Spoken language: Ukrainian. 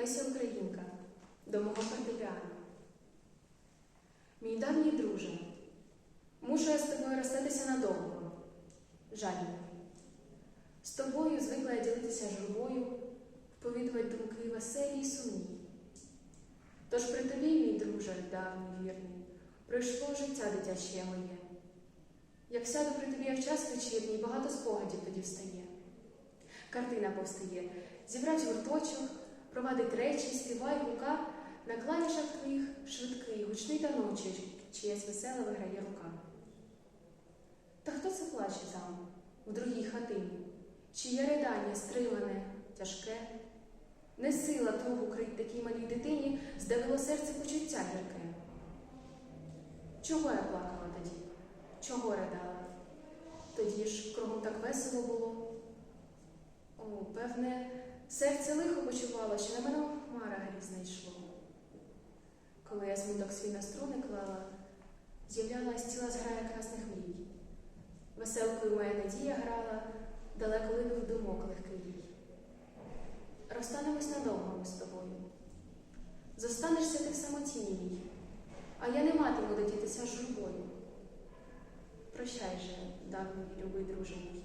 Леся Українка до мого фортепіано. Мій давній друже, мушу я з тобою розстатися надовго. Жаль. З тобою звикла я ділитися журбою, вповідувати думки веселі й сумні. Тож при тобі, мій друже, давній вірний, пройшло життя дитяче моє. Як сяду при тобі, як час вечірній, багато спогадів тоді встає. Картина повстає, зібрать гурточок, провадить речі, співай гука, на клавішах твоїх швидкий, гучний таночок, чиясь весела виграє рука. Та хто це плаче там, в другій хатині? Чиє ридання стримане, тяжке? Не сила тугу крить такій малій дитині, здавило серце почуття гірке. Чого я плакала тоді? Чого ридала? Тоді ж кругом так весело було. О, певне, серце лихо почувало, що на мене хмара грізна йшло. Коли я смуток свій на струни клала, з'являлась ціла зграя красних мрій. Веселкою моя надія грала, далеко линув думок легкий. Розстанемось надовго ми з тобою. Зостанешся ти в самоті мій, а я не матиму додітися з журбою. Прощай же, давній любий друже мій.